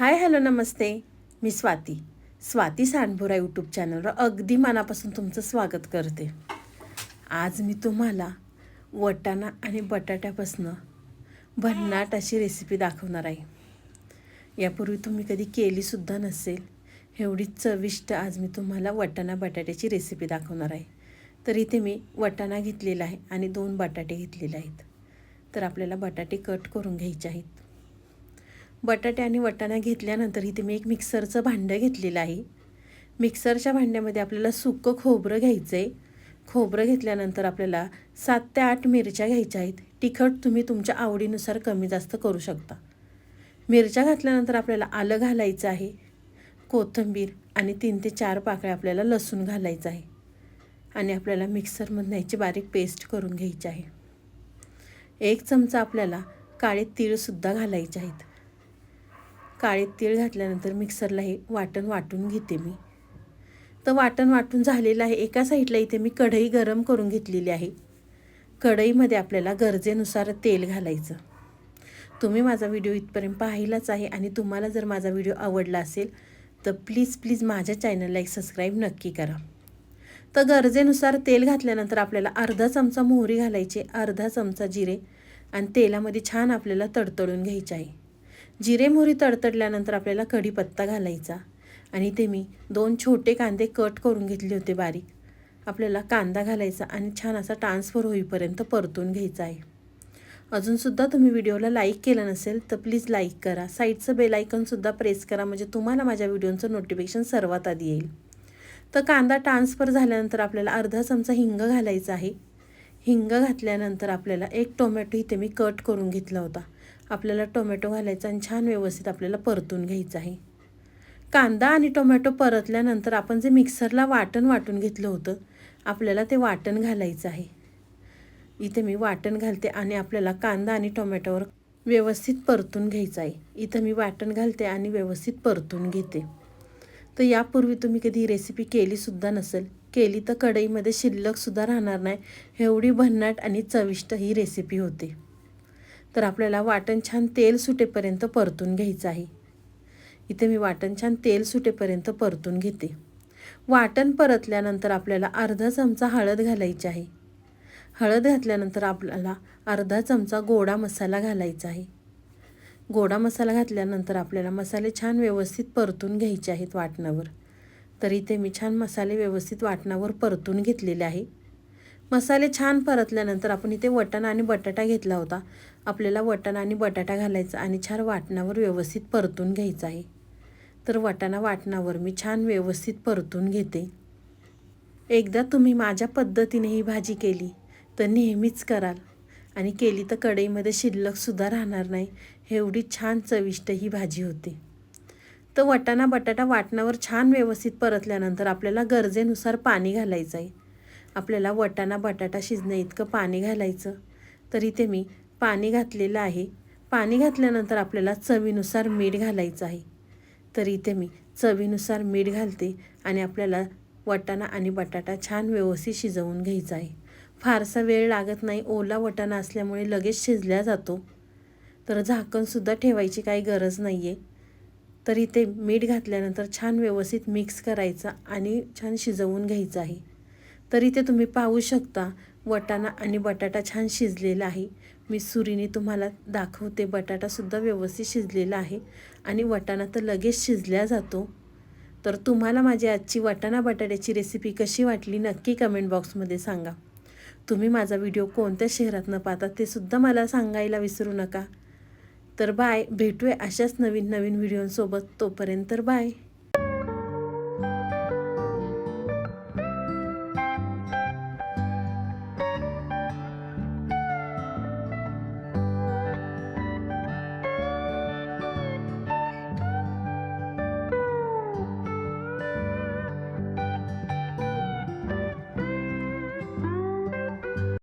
हाय hello नमस्ते. मी Swati. Swati Sandbhora YouTube चॅनलवर अगदी मनापासून तुमचं स्वागत करते. आज मी तुम्हाला वटाणा आणि बटाट्यापासनं भन्नाट अशी रेसिपी दाखवणार आहे. यापूर्वी तुम्ही कधी केलीसुद्धा नसेल एवढी चविष्ट आज मी तुम्हाला वटाणा बटाट्याची रेसिपी दाखवणार आहे. तर इथे मी वटाणा घेतलेला आहे आणि दोन बटाटे घेतलेले आहेत. तर आपल्याला बटाटे कट करून घ्यायचे आहेत. बटाटे आणि वटाणा घेतल्यानंतर इथे मी एक मिक्सरचं भांडं घेतलेलं आहे. मिक्सरच्या भांड्यामध्ये आपल्याला सुकं खोबरं घ्यायचं आहे खोबरं घेतल्यानंतर आपल्याला सात ते आठ मिरच्या घ्यायच्या आहेत. तिखट तुम्ही तुमच्या आवडीनुसार कमी जास्त करू शकता. मिरच्या घातल्यानंतर आपल्याला आलं घालायचं आहे. कोथिंबीर आणि तीन ते चार पाकळ्या आपल्याला लसूण घालायचं आहे. आणि आपल्याला मिक्सरमधून याची बारीक पेस्ट करून घ्यायची आहे. एक चमचा आपल्याला काळे तीळसुद्धा घालायचे आहेत. काळे तीळ घातल्यानंतर मिक्सरला हे वाटण वाटून घेते मी. तर वाटण वाटून झालेलं आहे. एका साईडला इथे मी कढई गरम करून घेतलेली आहे. कढईमध्ये आपल्याला गरजेनुसार तेल घालायचं. तुम्ही माझा व्हिडिओ इथपर्यंत पाहिलाच आहे आणि तुम्हाला जर माझा व्हिडिओ आवडला असेल तर प्लीज प्लीज माझ्या चॅनलला एक सबस्क्राईब नक्की करा. तर गरजेनुसार तेल घातल्यानंतर आपल्याला अर्धा चमचा मोहरी घालायची अर्धा चमचा जिरे आणि तेलामध्ये छान आपल्याला तडतडून घ्यायचे आहे. जिरे मोहरी तडतडल्यानंतर आपल्याला कढीपत्ता घालायचा. आणि ते मी दोन छोटे कांदे कट करून घेतले होते बारीक. आपल्याला कांदा घालायचा आणि छान असा ट्रान्सफर होईपर्यंत परतून घ्यायचा आहे. अजूनसुद्धा तुम्ही व्हिडिओला लाईक केलं नसेल तर प्लीज लाईक करा. साईडचं बेलायकनसुद्धा प्रेस करा म्हणजे तुम्हाला माझ्या व्हिडिओचं नोटिफिकेशन सर्वात आधी येईल. तर कांदा ट्रान्सफर झाल्यानंतर आपल्याला अर्धा चमचा हिंग घालायचा आहे. हिंग घातल्यानंतर आपल्याला एक टोमॅटो इथे मी कट करून घेतला होता. आपल्याला टोमॅटो घालायचा आणि छान व्यवस्थित आपल्याला परतून घ्यायचं आहे. कांदा आणि टोमॅटो परतल्यानंतर आपण जे मिक्सरला वाटण वाटून घेतलं होतं आपल्याला ते वाटण घालायचं आहे. इथे मी वाटण घालते आणि आपल्याला कांदा आणि टोमॅटोवर व्यवस्थित परतून घ्यायचं आहे. इथं मी वाटण घालते आणि व्यवस्थित परतून घेते. तर यापूर्वी तुम्ही कधी रेसिपी केलीसुद्धा नसेल केली तर कढईमध्ये शिल्लकसुद्धा राहणार नाही. एवढी भन्नाट आणि चविष्ट ही रेसिपी होते. तर आपल्याला वाटण छान तेल सुटेपर्यंत परतून घ्यायचं आहे. इथे मी वाटण छान तेल सुटेपर्यंत परतून घेते. वाटण परतल्यानंतर आपल्याला अर्धा चमचा हळद घालायची आहे. हळद घातल्यानंतर आपल्याला अर्धा चमचा गोडा मसाला घालायचा आहे. गोडा मसाला घातल्यानंतर आपल्याला मसाले छान व्यवस्थित परतून घ्यायचे आहेत वाटणावर. तर इथे मी छान मसाले व्यवस्थित वाटणावर परतून घेतलेले आहे. मसाले छान परतल्यानंतर आपण इथे वटाणा आणि बटाटा घेतला होता. आपल्याला वटाणा आणि बटाटा घालायचा आणि छान वाटणावर व्यवस्थित परतून घ्यायचं आहे. तर वटाणा वाटणावर मी छान व्यवस्थित परतून घेते. एकदा तुम्ही माझ्या पद्धतीने ही भाजी केली तर नेहमीच कराल. आणि केली तर कढईमध्ये शिल्लकसुद्धा राहणार नाही. एवढी छान चविष्ट ही भाजी होते. तर वटाणा बटाटा वाटणावर छान व्यवस्थित परतल्यानंतर आपल्याला गरजेनुसार पाणी घालायचं आहे. आपल्याला वटाणा बटाटा शिजण्या इतकं पाणी घालायचं. तर इथे मी पाणी घातलेलं आहे. पाणी घातल्यानंतर आपल्याला चवीनुसार मीठ घालायचं आहे. तर इथे मी चवीनुसार मीठ घालते आणि आपल्याला वटाणा आणि बटाटा छान व्यवस्थित शिजवून घ्यायचा आहे. फारसा वेळ लागत नाही. ओला वटाणा असल्यामुळे लगेच शिजल्या जातो. तर झाकणसुद्धा ठेवायची काही गरज नाही आहे तर इथे मीठ घातल्यानंतर छान व्यवस्थित मिक्स करायचं आणि छान शिजवून घ्यायचं आहे. तर इथे तुम्ही पाहू शकता. वटाणा आणि बटाटा छान शिजलेला आहे. मी सुरीने तुम्हाला दाखवते. बटाटासुद्धा व्यवस्थित शिजलेला आहे. आणि वटाणा तर लगेच शिजल्या जातो. तर तुम्हाला माझी आजची वटाणा बटाट्याची रेसिपी कशी वाटली नक्की कमेंट बॉक्समध्ये सांगा. तुम्ही माझा व्हिडिओ कोणत्या शहरातनं पाहता ते सुद्धा मला सांगायला विसरू नका. तर बाय भेटूया अशाच नवीन नवीन व्हिडिओंसोबत तोपर्यंत बाय